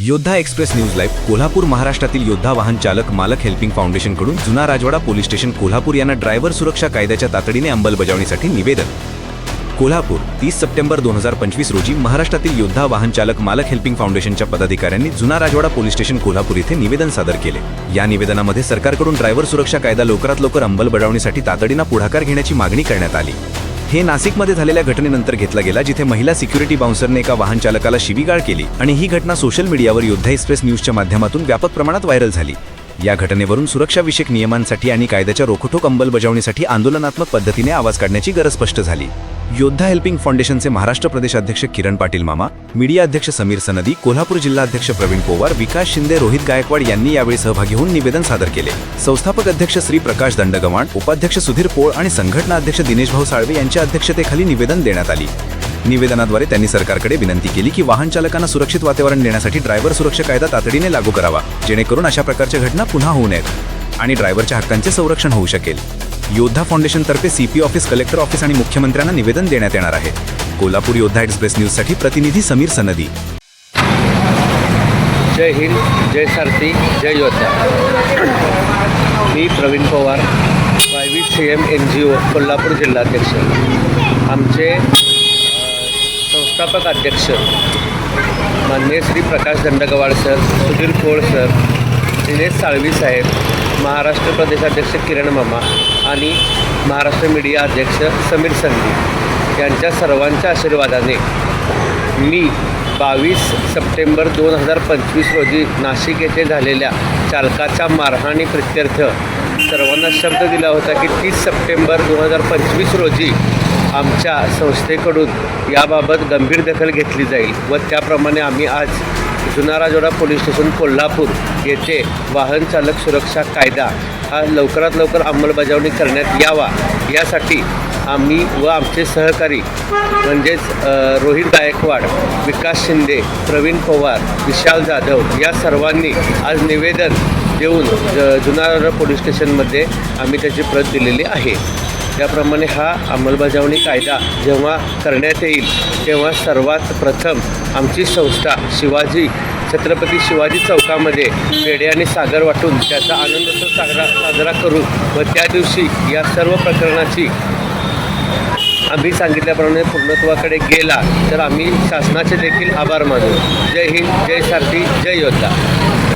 योद्धा express news live Kolhapur महाराष्ट्रातील योद्धा वाहन चालक मालक हेल्पिंग फाउंडेशनकडून जुना राजवाडा पोलीस स्टेशन कोल्हापूर यांना ड्रायव्हर सुरक्षा कायद्याच्या तातडीने अंमलबजावणीसाठी निवेदन. कोल्हापूर तीस सप्टेंबर दोन हजार पंचवीस रोजी महाराष्ट्रातील योद्धा वाहन चालक मालक हेल्पिंग फाउंडेशनच्या पदाधिकाऱ्यांनी जुना राजवाडा पोलीस स्टेशन कोल्हापूर इथे निवेदन सादर केले. या निवेदनामध्ये सरकारकडून ड्रायव्हर सुरक्षा कायदा लवकरात लवकर अंमलबजावणीसाठी तातडीनं पुढाकार घेण्याची मागणी करण्यात आली. हे नाशिकमध्ये झालेल्या घटनेनंतर घेतला गेला जिथे महिला सिक्युरिटी बाउन्सरने एका वाहन चालकाला शिवीगाळ केली आणि ही घटना सोशल मीडियावर योद्धा एक्सप्रेस न्यूजच्या माध्यमातून व्यापक प्रमाणात व्हायरल झाली. या घटनेवरून सुरक्षाविषयक नियमांसाठी आणि कायद्याच्या रोखोठोक अंमलबजावणीसाठी आंदोलनात्मक पद्धतीने आवाज काढण्याची गरज स्पष्ट झाली. योद्धा हेल्पिंग फाउंडेशनचे महाराष्ट्र प्रदेश अध्यक्ष किरण पाटील मामा मीडिया अध्यक्ष समीर सनदी कोल्हापूर जिल्हा अध्यक्ष प्रवीण पोवार विकास शिंदे रोहित गायकवाड यांनी यावेळी सहभागी होऊन निवेदन सादर केले. संस्थापक अध्यक्ष श्री प्रकाश दंडगवाण उपाध्यक्ष सुधीर पोळ आणि संघटना अध्यक्ष दिनेश भाऊ साळवे यांच्या अध्यक्षतेखाली निवेदन देण्यात आली. निवेदनाद्वारे त्यांनी सरकारकडे विनंती केली की वाहन चालकांना सुरक्षित वातावरण देण्यासाठी ड्रायव्हर सुरक्षा कायदा तातडीने लागू करावा जेणेकरून अशा प्रकारच्या घटना पुन्हा होऊ नयेत आणि ड्रायव्हरच्या हक्कांचे संरक्षण होऊ शकेल. योद्धा फाउंडेशनतर्फे सीपी ऑफिस कलेक्टर ऑफिस आणि मुख्यमंत्र्यांना निवेदन देण्यात येणार आहे. कोल्हापूर योद्धा एक्सप्रेस न्यूजसाठी प्रतिनिधी समीर सनदी. जय हिंद जय सारथी जय योद्धा. मी Pravin Pawar Y C M N G O Kolhapur जिल्हाध्यक्ष. आमचे संस्थापक अध्यक्ष माननीय श्री प्रकाश दंडगवाड सर सुधीर कोळ सर दिनेश साळवी साहेब महाराष्ट्र प्रदेशाध्यक्ष किरण मामा आणि महाराष्ट्र मीडिया अध्यक्ष समीर संधी यांच्या सर्वांच्या आशीर्वादाने मी बावीस सप्टेंबर दोन हजार पंचवीस रोजी नाशिक येथे झालेल्या चालकाच्या मारहाणी प्रित्यर्थ सर्वांना शब्द दिला होता की तीस सप्टेंबर दोन हजार पंचवीस रोजी आमच्या संस्थेकडून याबाबत गंभीर दखल घेतली जाईल व त्याप्रमाणे आम्ही आज जुना राजोडा पोलीस स्टेशन कोल्हापूर येथे वाहन चालक सुरक्षा कायदा हा लवकरात लवकर अंमलबजावणी करण्यात यावा. यासाठी आम्ही व आमचे सहकारी म्हणजेच रोहित गायकवाड विकास शिंदे प्रवीण पवार विशाल जाधव या सर्वांनी आज निवेदन देऊन ज जुनार पोलीस स्टेशनमध्ये आम्ही त्याची प्रत दिलेली आहे. त्याप्रमाणे हा अंमलबजावणी कायदा जेव्हा करण्यात येईल तेव्हा सर्वात प्रथम आमची संस्था शिवाजी छत्रपती शिवाजी चौकामध्ये पेढे आणि सागर वाटून त्याचा आनंदोत्सव साजरा साजरा करू व त्या दिवशी या सर्व प्रकरणाची आम्ही सांगितल्याप्रमाणे पूर्णत्वाकडे गेला तर आम्ही शासनाचे देखील आभार मानू. जय हिंद जय सारथी जय योद्धा.